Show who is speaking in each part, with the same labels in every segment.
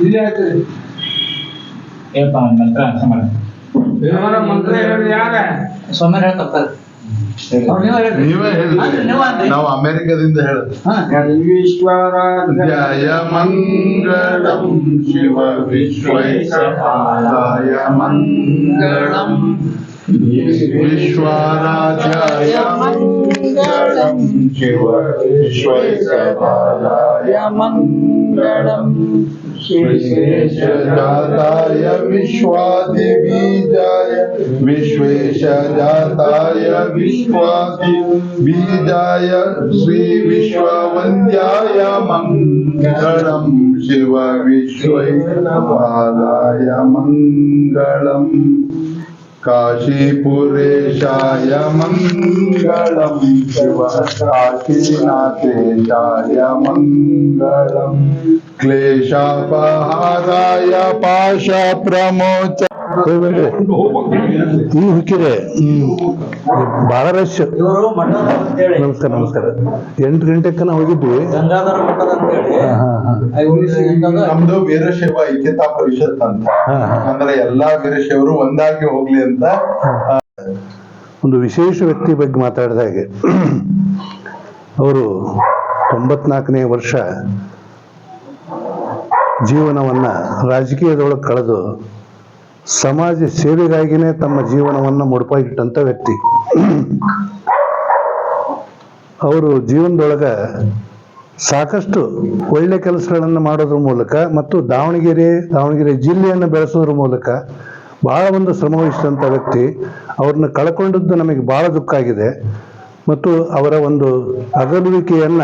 Speaker 1: ಇಲ್ಲಿ ಆಯ್ತು
Speaker 2: ಏನಪ್ಪ ಮಂತ್ರ ಸಮಾನ
Speaker 1: ದೇವರ ಮಂತ್ರ ಹೇಳಿ ಯಾರ
Speaker 2: ಸೋಮ್ಯಾರ ಹೇಳ್ತಾರೆ
Speaker 3: ನೀವೇ ಹೇಳಿ ನಾವು ಅಮೆರಿಕದಿಂದ ಹೇಳುದು ಧ್ಯಾಯ ಮಂಗಳಂ ಶಿವ ವಿಶ್ವೈಕಪಾಲಾಯ ಮಂಗಳಂ ವಿಶ್ವರಾಜಾಯ ಮಂಗಳಂ मङ्गलं शिव विश्वेशदाय मङ्गलम् विशेषजाताय विश्वादिबीजाय विश्वेशजाताय विश्वादिबीजाय श्रीविश्ववन्द्याय मङ्गलम् शिव विश्वैकपादाय मङ्गलम्। काशीपुरेशाय मङ्गलं शिव काशीनाथेशाय मङ्गलम्। क्लेशापहाराय पाशप्रमोच
Speaker 4: ಇನ್ನು ಹುಕ್ಕಿದೆ. ಬಹಳ ರಶ್. ನಮಸ್ಕಾರ ನಮಸ್ಕಾರ. ಎಂಟು ಗಂಟೆಗೆ ನಾವು ಹೋಗಿದ್ವಿ.
Speaker 3: ನಮ್ದು ವೀರಶೈವ ಐಕ್ಯತಾ ಪರಿಷತ್ ಅಂತ. ಅಂದ್ರೆ ಎಲ್ಲಾ ವೀರಶೈವರು ಒಂದಾಗಿ ಹೋಗ್ಲಿ ಅಂತ.
Speaker 4: ಒಂದು ವಿಶೇಷ ವ್ಯಕ್ತಿ ಬಗ್ಗೆ ಮಾತಾಡಿದ ಹಾಗೆ. ಅವರು ತೊಂಬತ್ನಾಲ್ಕನೇ ವರ್ಷ ಜೀವನವನ್ನ ರಾಜಕೀಯದೊಳಗೆ ಕಳೆದು ಸಮಾಜ ಸೇವೆಗಾಗಿನೇ ತಮ್ಮ ಜೀವನವನ್ನ ಮುಡುಪಾಗಿಟ್ಟಂತ ವ್ಯಕ್ತಿ. ಅವರು ಜೀವನದೊಳಗ ಸಾಕಷ್ಟು ಒಳ್ಳೆ ಕೆಲಸಗಳನ್ನು ಮಾಡೋದ್ರ ಮೂಲಕ ಮತ್ತು ದಾವಣಗೆರೆ ದಾವಣಗೆರೆ ಜಿಲ್ಲೆಯನ್ನು ಬೆಳೆಸೋದ್ರ ಮೂಲಕ ಬಹಳ ಒಂದು ಶ್ರಮವಹಿಸಿದಂಥ ವ್ಯಕ್ತಿ. ಅವ್ರನ್ನ ಕಳ್ಕೊಂಡದ್ದು ನಮಗೆ ಬಹಳ ದುಃಖ ಆಗಿದೆ. ಮತ್ತು ಅವರ ಒಂದು ಅಗಲುವಿಕೆಯನ್ನ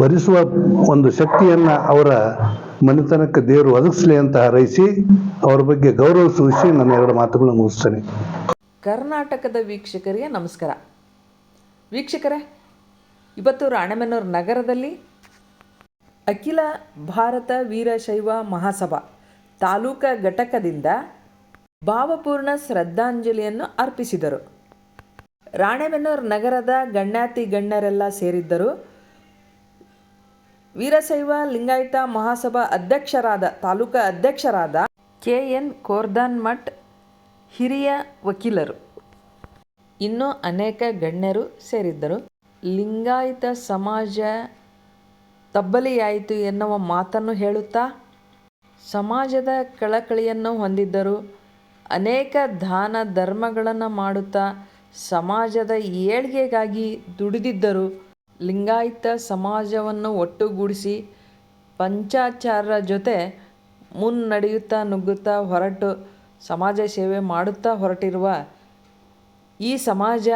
Speaker 4: ಭರಿಸುವ ಒಂದು ಶಕ್ತಿಯನ್ನ ಅವರ ಮನೆತನಕ್ಕೆ ದೇವರು ಒದಗಿಸಲಿ ಅಂತ ಹಾರೈಸಿ ಅವರ ಬಗ್ಗೆ ಗೌರವ ಸೂಚಿಸಿ ನನ್ನ ಎರಡು ಮಾತುಗಳನ್ನು ಮುಗಿಸ್ತೇನೆ.
Speaker 5: ಕರ್ನಾಟಕದ ವೀಕ್ಷಕರಿಗೆ ನಮಸ್ಕಾರ. ವೀಕ್ಷಕರೇ, ಇವತ್ತು ರಾಣೆಬೆನ್ನೂರು ನಗರದಲ್ಲಿ ಅಖಿಲ ಭಾರತ ವೀರಶೈವ ಮಹಾಸಭಾ ತಾಲೂಕಾ ಘಟಕದಿಂದ ಭಾವಪೂರ್ಣ ಶ್ರದ್ಧಾಂಜಲಿಯನ್ನು ಅರ್ಪಿಸಿದರು. ರಾಣೆಬೆನ್ನೂರು ನಗರದ ಗಣ್ಯಾತಿ ಗಣ್ಯರೆಲ್ಲ ಸೇರಿದ್ದರು. ವೀರಶೈವ ಲಿಂಗಾಯತ ಮಹಾಸಭಾ ಅಧ್ಯಕ್ಷರಾದ, ತಾಲೂಕಾ ಅಧ್ಯಕ್ಷರಾದ ಕೆ ಎನ್ ಕೋರ್ದಾನ್ ಮಠ್ ಹಿರಿಯ ವಕೀಲರು. ಇನ್ನೂ ಅನೇಕ ಗಣ್ಯರು ಸೇರಿದ್ದರು. ಲಿಂಗಾಯತ ಸಮಾಜ ತಬ್ಬಲಿಯಾಯಿತು ಎನ್ನುವ ಮಾತನ್ನು ಹೇಳುತ್ತಾ, ಸಮಾಜದ ಕಳಕಳಿಯನ್ನು ಹೊಂದಿದ್ದರು. ಅನೇಕ ದಾನ ಧರ್ಮಗಳನ್ನು ಮಾಡುತ್ತಾ, ಸಮಾಜದ ಏಳ್ಗೆಗಾಗಿ ದುಡಿದಿದ್ದರು. ಲಿಂಗಾಯತ ಸಮಾಜವನ್ನು ಒಟ್ಟುಗೂಡಿಸಿ ಪಂಚಾಚಾರ್ಯರ ಜೊತೆ ಮುನ್ನಡೆಯುತ್ತಾ ನುಗ್ಗುತ್ತಾ ಹೊರಟು ಸಮಾಜ ಸೇವೆ ಮಾಡುತ್ತಾ ಹೊರಟಿರುವ ಈ ಸಮಾಜ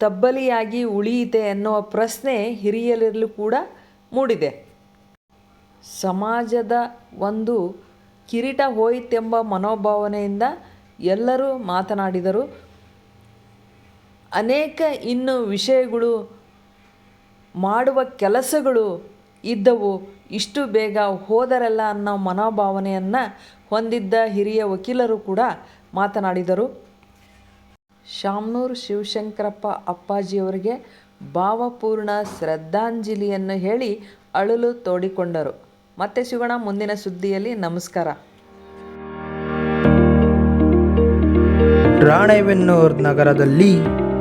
Speaker 5: ತಬ್ಬಲಿಯಾಗಿ ಉಳಿಯಿತೆ ಎನ್ನುವ ಪ್ರಶ್ನೆ ಹಿರಿಯರಲ್ಲೂ ಕೂಡ ಮೂಡಿದೆ. ಸಮಾಜದ ಒಂದು ಕಿರೀಟ ಹೋಯಿತೆಂಬ ಮನೋಭಾವನೆಯಿಂದ ಎಲ್ಲರೂ ಮಾತನಾಡಿದರು. ಅನೇಕ ಇನ್ನು ವಿಷಯಗಳು ಮಾಡುವ ಕೆಲಸಗಳು ಇದ್ದವು. ಇಷ್ಟು ಬೇಗ ಹೋದರಲ್ಲ ಅನ್ನೋ ಮನೋಭಾವನೆಯನ್ನು ಹೊಂದಿದ್ದ ಹಿರಿಯ ವಕೀಲರು ಕೂಡ ಮಾತನಾಡಿದರು. ಶಾಮನೂರು ಶಿವಶಂಕರಪ್ಪ ಅಪ್ಪಾಜಿಯವರಿಗೆ ಭಾವಪೂರ್ಣ ಶ್ರದ್ಧಾಂಜಲಿಯನ್ನು ಹೇಳಿ ಅಳಲು ತೋಡಿಕೊಂಡರು. ಮತ್ತೆ ಸಿಗೋಣ ಮುಂದಿನ ಸುದ್ದಿಯಲ್ಲಿ. ನಮಸ್ಕಾರ.
Speaker 6: ರಾಣೆಬೆನ್ನೂರು ನಗರದಲ್ಲಿ